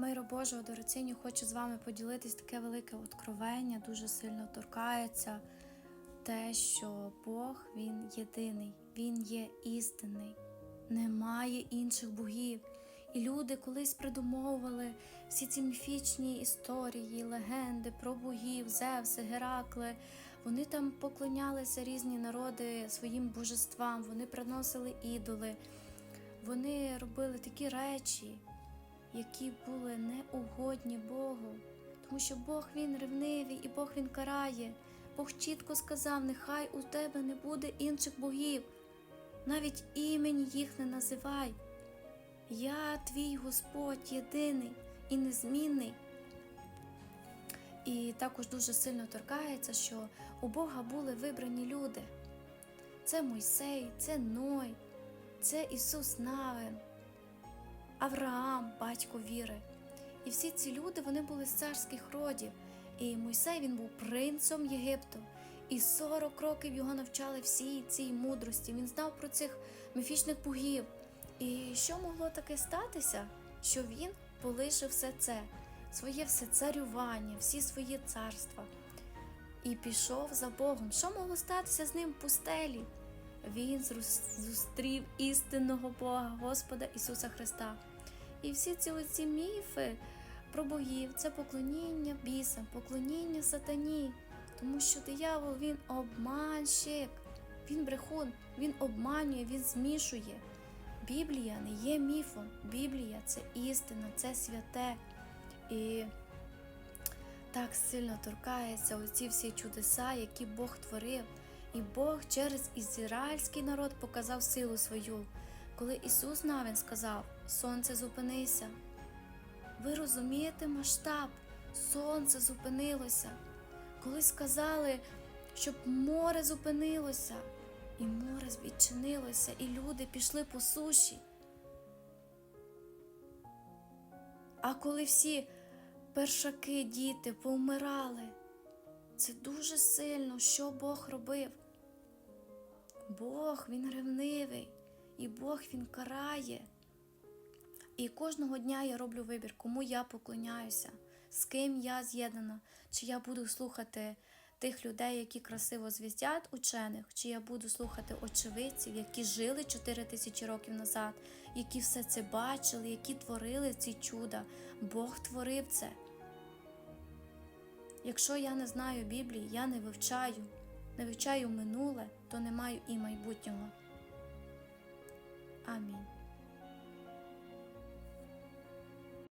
Миру Божого дорогоціню, хочу з вами поділитись таке велике откровення, дуже сильно торкається те, що Бог Він єдиний, Він є істинний, немає інших богів. І люди колись придумовували всі ці міфічні історії, легенди про богів, Зевси, Геракли. Вони там поклонялися різні народи своїм божествам, вони приносили ідоли, вони робили такі речі, які були неугодні Богу, тому що Бог він ревнивий і Бог він карає. Бог чітко сказав: нехай у тебе не буде інших богів, навіть імені їх не називай. Я твій Господь єдиний і незмінний. І також дуже сильно торкається, що у Бога були вибрані люди. Це Мойсей, це Ной, це Ісус Навин, Авраам, батько віри. І всі ці люди вони були з царських родів. І Мойсей він був принцем Єгипту. І 40 років його навчали всій цій мудрості. Він знав про цих міфічних богів. І що могло таке статися, що він полишив все це, своє все царювання, всі свої царства, і пішов за Богом. Що могло статися з ним в пустелі? Він зустрів істинного Бога, Господа Ісуса Христа. І всі ці оці міфи про богів це поклоніння бісам, поклоніння сатані, тому що диявол він обманщик, він брехун, він обманює, він змішує. Біблія не є міфом, Біблія це істина, це святе. І так сильно торкається оці всі чудеса, які Бог творив. І Бог через ізраїльський народ показав силу свою. Коли Ісус Навин сказав: Сонце зупинися. Ви розумієте масштаб? Сонце зупинилося. Коли сказали, щоб море зупинилося, і море відчинилося, і люди пішли по суші. А коли всі першаки, діти повмирали, це дуже сильно, що Бог робив. Бог він ревнивий, і Бог він карає. І кожного дня я роблю вибір, кому я поклоняюся, з ким я з'єднана, чи я буду слухати тих людей, які красиво звіздять учених, чи я буду слухати очевидців, які жили 4 тисячі років назад, які все це бачили, які творили ці чуда. Бог творив це. Якщо я не знаю Біблії, я не вивчаю, не вивчаю минуле, то не маю і майбутнього. Амінь.